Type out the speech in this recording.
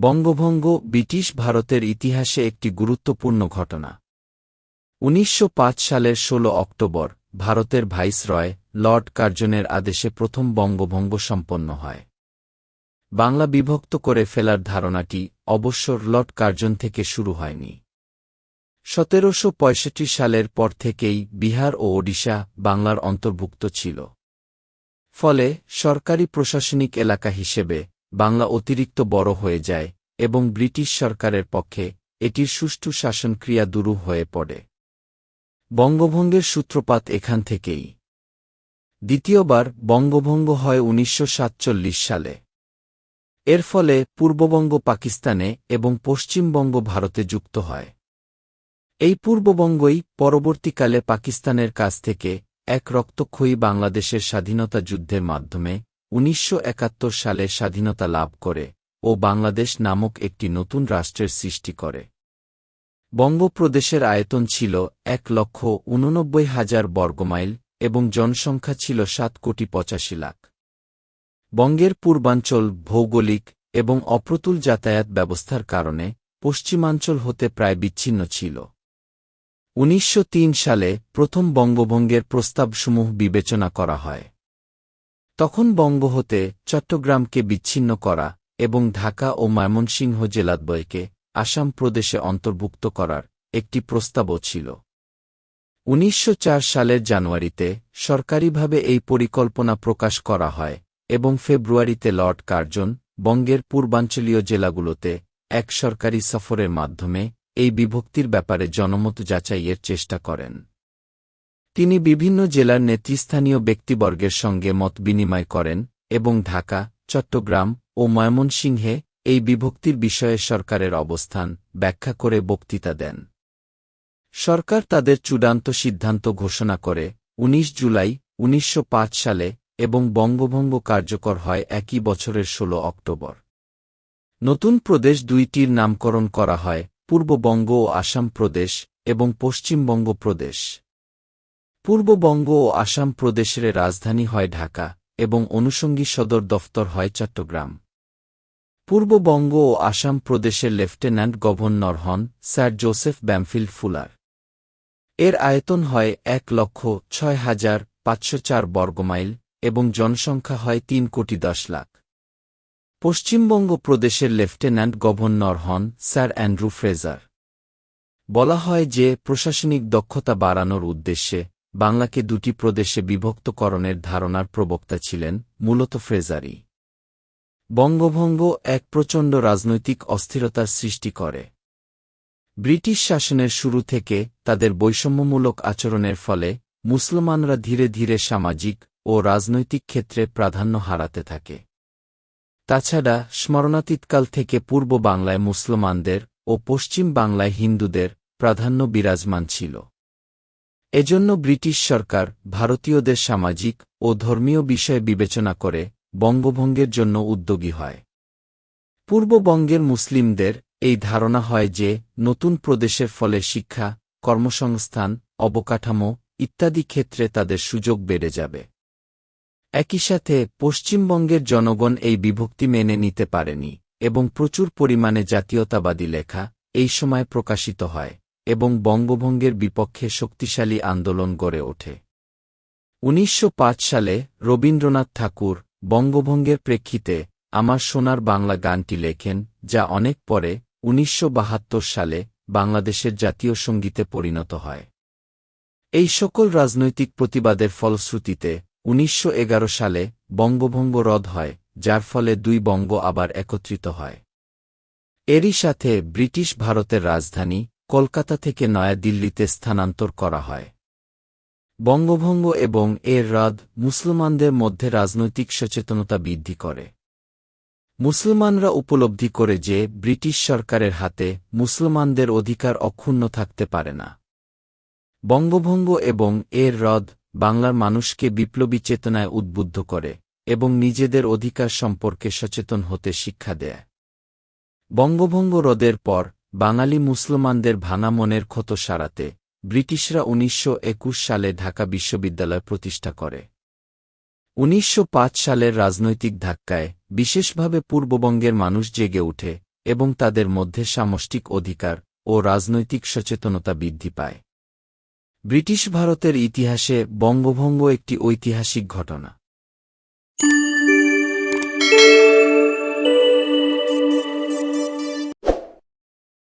বঙ্গভঙ্গ ব্রিটিশ ভারতের ইতিহাসে একটি গুরুত্বপূর্ণ ঘটনা। উনিশশো পাঁচ সালের ১৬ অক্টোবর, ভারতের ভাইসরয়, লর্ড কার্জনের আদেশে প্রথম বঙ্গভঙ্গ সম্পন্ন হয়। বাংলা বিভক্ত করে ফেলার ধারণাটি অবশ্য লর্ড কার্জন থেকে শুরু হয়নি। সতেরোশো পঁয়ষট্টি সালের পর থেকেই বিহার ও ওডিশা বাংলার অন্তর্ভুক্ত ছিল। ফলে সরকারি প্রশাসনিক এলাকা হিসেবে বাংলা অতিরিক্ত বড় হয়ে যায় এবং ব্রিটিশ সরকারের পক্ষে এটির সুষ্ঠু শাসনক্রিয়া দুরূহ হয়ে পড়ে। বঙ্গভঙ্গের সূত্রপাত এখান থেকেই। দ্বিতীয়বার বঙ্গভঙ্গ হয় উনিশশো সাতচল্লিশ সালে। এর ফলে পূর্ববঙ্গ পাকিস্তানে এবং পশ্চিমবঙ্গ ভারতে যুক্ত হয়। এই পূর্ববঙ্গই পরবর্তীকালে পাকিস্তানের কাছ থেকে এক রক্তক্ষয়ী বাংলাদেশের স্বাধীনতা যুদ্ধের মাধ্যমে উনিশশো একাত্তর সালে স্বাধীনতা লাভ করে ও বাংলাদেশ নামক একটি নতুন রাষ্ট্রের সৃষ্টি করে। বঙ্গপ্রদেশের আয়তন ছিল এক লক্ষ উননব্বই হাজার বর্গমাইল এবং জনসংখ্যা ছিল সাত কোটি পঁচাশি লাখ। বঙ্গের পূর্বাঞ্চল ভৌগোলিক এবং অপ্রতুল যাতায়াত ব্যবস্থার কারণে পশ্চিমাঞ্চল হতে প্রায় বিচ্ছিন্ন ছিল। উনিশশো তিন সালে প্রথম বঙ্গভঙ্গের প্রস্তাবসমূহ বিবেচনা করা হয়। তখন বঙ্গ হতে চট্টগ্রামকে বিচ্ছিন্ন করা এবং ঢাকা ও ময়মনসিংহ জেলাদ্বয়কে আসাম প্রদেশে অন্তর্ভুক্ত করার একটি প্রস্তাবও ছিল। উনিশশো চার সালের জানুয়ারিতে সরকারিভাবে এই পরিকল্পনা প্রকাশ করা হয় এবং ফেব্রুয়ারিতে লর্ড কার্জন বঙ্গের পূর্বাঞ্চলীয় জেলাগুলোতে এক সরকারি সফরের মাধ্যমে এই বিভক্তির ব্যাপারে জনমত যাচাইয়ের চেষ্টা করেন। তিনি বিভিন্ন জেলার নেতৃস্থানীয় ব্যক্তিবর্গের সঙ্গে মত বিনিময় করেন, এবং ঢাকা, চট্টগ্রাম ও ময়মনসিংহে এই বিভক্তির বিষয়ে সরকারের অবস্থান ব্যাখ্যা করে বক্তৃতা দেন। সরকার তাদের চূড়ান্ত সিদ্ধান্ত ঘোষণা করে ১৯ জুলাই উনিশশো পাঁচ সালে এবং বঙ্গভঙ্গ কার্যকর হয় একই বছরের ১৬ অক্টোবর। নতুন প্রদেশ দুইটির নামকরণ করা হয় পূর্ববঙ্গ ও আসাম প্রদেশ এবং পশ্চিমবঙ্গ প্রদেশ। পূর্ববঙ্গ ও আসাম প্রদেশের রাজধানী হয় ঢাকা এবং অনুষঙ্গী সদর দফতর হয় চট্টগ্রাম। পূর্ববঙ্গ ও আসাম প্রদেশের লেফটেন্যান্ট গভর্নর হন স্যার জোসেফ ব্যামফিল্ড ফুলার। এর আয়তন হয় এক লক্ষ ছয় হাজার পাঁচশো চার বর্গমাইল এবং জনসংখ্যা হয় তিন কোটি দশ লাখ। পশ্চিমবঙ্গ প্রদেশের লেফটেন্যান্ট গভর্নর হন স্যার অ্যান্ড্রু ফ্রেজার। বলা হয় যে প্রশাসনিক দক্ষতা বাড়ানোর উদ্দেশ্যে বাংলাকে দুটি প্রদেশে বিভক্তকরণের ধারণার প্রবক্তা ছিলেন মূলত ফ্রেজারি। বঙ্গভঙ্গ এক প্রচণ্ড রাজনৈতিক অস্থিরতার সৃষ্টি করে। ব্রিটিশ শাসনের শুরু থেকে তাদের বৈষম্যমূলক আচরণের ফলে মুসলমানরা ধীরে ধীরে সামাজিক ও রাজনৈতিক ক্ষেত্রে প্রাধান্য হারাতে থাকে। তাছাড়া স্মরণাতীতকাল থেকে পূর্ব বাংলায় মুসলমানদের ও পশ্চিম বাংলায় হিন্দুদের প্রাধান্য বিরাজমান ছিল। এজন্য ব্রিটিশ সরকার ভারতীয়দের সামাজিক ও ধর্মীয় বিষয় বিবেচনা করে বঙ্গভঙ্গের জন্য উদ্যোগী হয়। পূর্ববঙ্গের মুসলিমদের এই ধারণা হয় যে নতুন প্রদেশের ফলে শিক্ষা, কর্মসংস্থান, অবকাঠামো ইত্যাদি ক্ষেত্রে তাদের সুযোগ বেড়ে যাবে। একই সাথে পশ্চিমবঙ্গের জনগণ এই বিভক্তি মেনে নিতে পারেনি এবং প্রচুর পরিমাণে জাতীয়তাবাদী লেখা এই সময় প্রকাশিত হয়। এবং বঙ্গভঙ্গের বিপক্ষে শক্তিশালী আন্দোলন গড়ে ওঠে। উনিশশো পাঁচ সালে রবীন্দ্রনাথ ঠাকুর বঙ্গভঙ্গের প্রেক্ষিতে আমার সোনার বাংলা গানটি লেখেন, যা অনেক পরে উনিশশো বাহাত্তর সালে বাংলাদেশের জাতীয় সঙ্গীতে পরিণত হয়। এই সকল রাজনৈতিক প্রতিবাদের ফলশ্রুতিতে উনিশশো এগারো সালে বঙ্গভঙ্গ রদ হয়, যার ফলে দুই বঙ্গ আবার একত্রিত হয়। এরই সাথে ব্রিটিশ ভারতের রাজধানী কলকাতা থেকে নয়াদিল্লিতে স্থানান্তর করা হয়। বঙ্গভঙ্গ এবং এর রদ মুসলমানদের মধ্যে রাজনৈতিক সচেতনতা বৃদ্ধি করে। মুসলমানরা উপলব্ধি করে যে, ব্রিটিশ সরকারের হাতে মুসলমানদের অধিকার অক্ষুণ্ণ থাকতে পারে না। বঙ্গভঙ্গ এবং এর রদ বাংলার মানুষকে বিপ্লবী চেতনায় উদ্বুদ্ধ করে এবং নিজেদের অধিকার সম্পর্কে সচেতন হতে শিক্ষা দেয়। বঙ্গভঙ্গ রদের পর বাঙালি মুসলমানদের ভানা মনের ক্ষত সারাতে, ব্রিটিশরা উনিশশো একুশ সালে ঢাকা বিশ্ববিদ্যালয় প্রতিষ্ঠা করে। উনিশশো পাঁচ সালের রাজনৈতিক ধাক্কায়, বিশেষভাবে পূর্ববঙ্গের মানুষ জেগে ওঠে এবং তাদের মধ্যে সামষ্টিক অধিকার ও রাজনৈতিক সচেতনতা বৃদ্ধি পায়। ব্রিটিশ ভারতের ইতিহাসে বঙ্গভঙ্গ একটি ঐতিহাসিক ঘটনা।